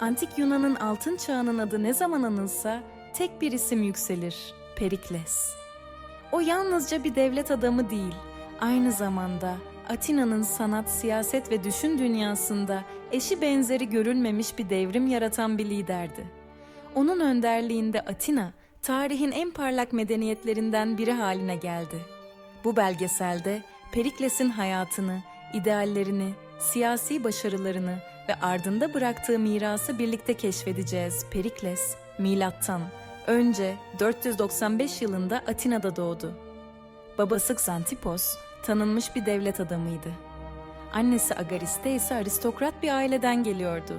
Antik Yunan'ın altın çağının adı ne zaman anılsa tek bir isim yükselir, Perikles. O yalnızca bir devlet adamı değil, aynı zamanda Atina'nın sanat, siyaset ve düşün dünyasında eşi benzeri görülmemiş bir devrim yaratan bir liderdi. Onun önderliğinde Atina, tarihin en parlak medeniyetlerinden biri haline geldi. Bu belgeselde Perikles'in hayatını, ideallerini, siyasi başarılarını ve ardında bıraktığı mirası birlikte keşfedeceğiz. Perikles, milattan önce 495 yılında Atina'da doğdu. Babası Xantipos, tanınmış bir devlet adamıydı. Annesi Agariste ise aristokrat bir aileden geliyordu.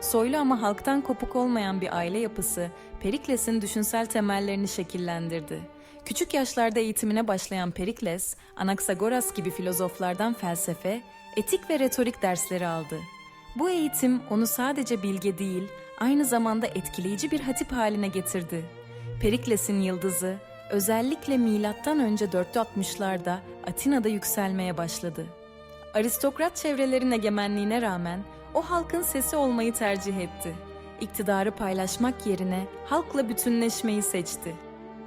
Soylu ama halktan kopuk olmayan bir aile yapısı Perikles'in düşünsel temellerini şekillendirdi. Küçük yaşlarda eğitimine başlayan Perikles, Anaksagoras gibi filozoflardan felsefe, etik ve retorik dersleri aldı. Bu eğitim onu sadece bilge değil, aynı zamanda etkileyici bir hatip haline getirdi. Perikles'in yıldızı özellikle milattan önce 460'larda Atina'da yükselmeye başladı. Aristokrat çevrelerin egemenliğine rağmen o halkın sesi olmayı tercih etti. İktidarı paylaşmak yerine halkla bütünleşmeyi seçti.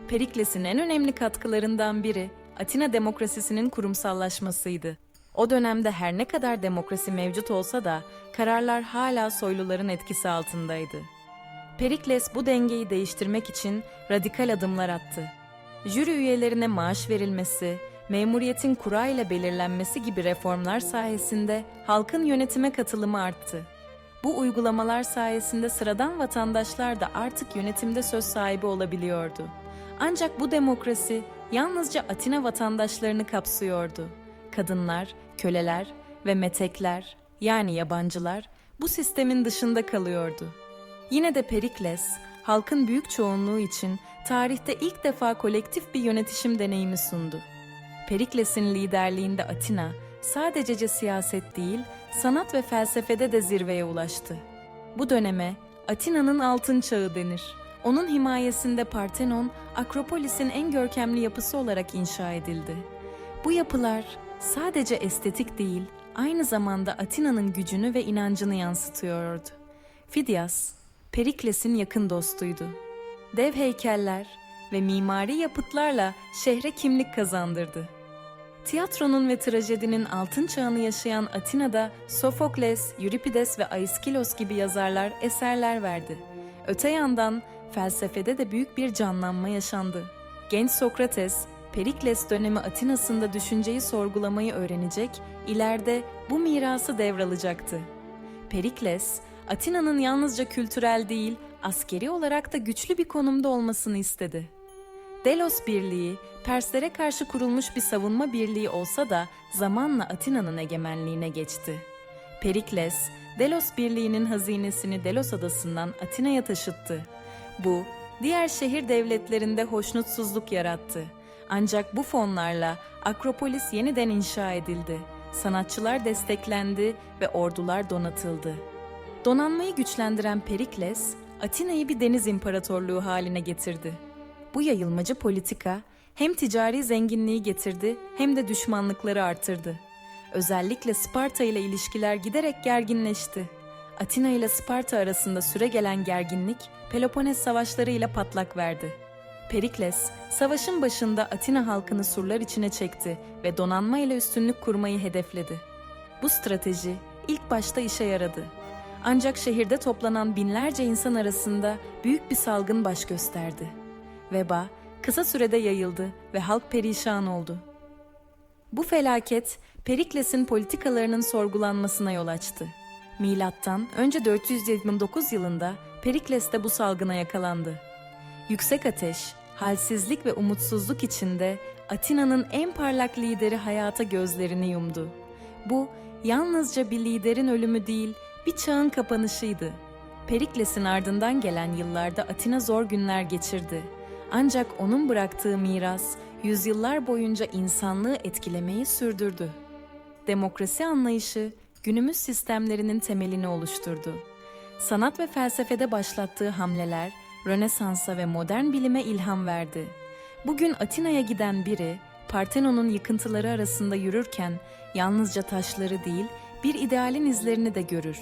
Perikles'in en önemli katkılarından biri Atina demokrasisinin kurumsallaşmasıydı. O dönemde her ne kadar demokrasi mevcut olsa da kararlar hala soyluların etkisi altındaydı. Perikles bu dengeyi değiştirmek için radikal adımlar attı. Jüri üyelerine maaş verilmesi, memuriyetin kura ile belirlenmesi gibi reformlar sayesinde halkın yönetime katılımı arttı. Bu uygulamalar sayesinde sıradan vatandaşlar da artık yönetimde söz sahibi olabiliyordu. Ancak bu demokrasi yalnızca Atina vatandaşlarını kapsıyordu. Kadınlar, köleler ve metekler yani yabancılar bu sistemin dışında kalıyordu. Yine de Perikles, halkın büyük çoğunluğu için tarihte ilk defa kolektif bir yönetişim deneyimi sundu. Perikles'in liderliğinde Atina sadece siyaset değil, sanat ve felsefede de zirveye ulaştı. Bu döneme Atina'nın altın çağı denir. Onun himayesinde Partenon, Akropolis'in en görkemli yapısı olarak inşa edildi. Bu yapılar sadece estetik değil, aynı zamanda Atina'nın gücünü ve inancını yansıtıyordu. Fidias, Perikles'in yakın dostuydu. Dev heykeller ve mimari yapıtlarla şehre kimlik kazandırdı. Tiyatronun ve trajedinin altın çağını yaşayan Atina'da Sofokles, Euripides ve Aiskilos gibi yazarlar eserler verdi. Öte yandan felsefede de büyük bir canlanma yaşandı. Genç Sokrates, Perikles dönemi Atina'sında düşünceyi sorgulamayı öğrenecek, ileride bu mirası devralacaktı. Perikles, Atina'nın yalnızca kültürel değil, askeri olarak da güçlü bir konumda olmasını istedi. Delos Birliği, Perslere karşı kurulmuş bir savunma birliği olsa da zamanla Atina'nın egemenliğine geçti. Perikles, Delos Birliği'nin hazinesini Delos adasından Atina'ya taşıttı. Bu, diğer şehir devletlerinde hoşnutsuzluk yarattı. Ancak bu fonlarla Akropolis yeniden inşa edildi. Sanatçılar desteklendi ve ordular donatıldı. Donanmayı güçlendiren Perikles, Atina'yı bir deniz imparatorluğu haline getirdi. Bu yayılmacı politika hem ticari zenginliği getirdi hem de düşmanlıkları artırdı. Özellikle Sparta ile ilişkiler giderek gerginleşti. Atina ile Sparta arasında süregelen gerginlik Peloponnes savaşları ile patlak verdi. Perikles, savaşın başında Atina halkını surlar içine çekti ve donanma ile üstünlük kurmayı hedefledi. Bu strateji ilk başta işe yaradı. Ancak şehirde toplanan binlerce insan arasında büyük bir salgın baş gösterdi. Veba kısa sürede yayıldı ve halk perişan oldu. Bu felaket Perikles'in politikalarının sorgulanmasına yol açtı. Milattan önce 429 yılında Perikles de bu salgına yakalandı. Yüksek ateş, halsizlik ve umutsuzluk içinde Atina'nın en parlak lideri hayata gözlerini yumdu. Bu yalnızca bir liderin ölümü değil, bir çağın kapanışıydı. Perikles'in ardından gelen yıllarda Atina zor günler geçirdi. Ancak onun bıraktığı miras yüzyıllar boyunca insanlığı etkilemeyi sürdürdü. Demokrasi anlayışı günümüz sistemlerinin temelini oluşturdu. Sanat ve felsefede başlattığı hamleler Rönesans'a ve modern bilime ilham verdi. Bugün Atina'ya giden biri Partenon'un yıkıntıları arasında yürürken yalnızca taşları değil, bir idealin izlerini de görür.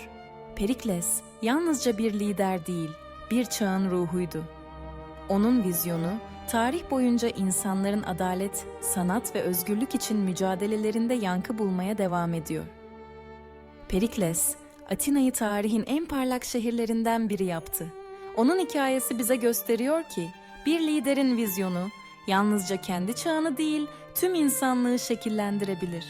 Perikles yalnızca bir lider değil, bir çağın ruhuydu. Onun vizyonu, tarih boyunca insanların adalet, sanat ve özgürlük için mücadelelerinde yankı bulmaya devam ediyor. Perikles, Atina'yı tarihin en parlak şehirlerinden biri yaptı. Onun hikayesi bize gösteriyor ki, bir liderin vizyonu yalnızca kendi çağını değil, tüm insanlığı şekillendirebilir.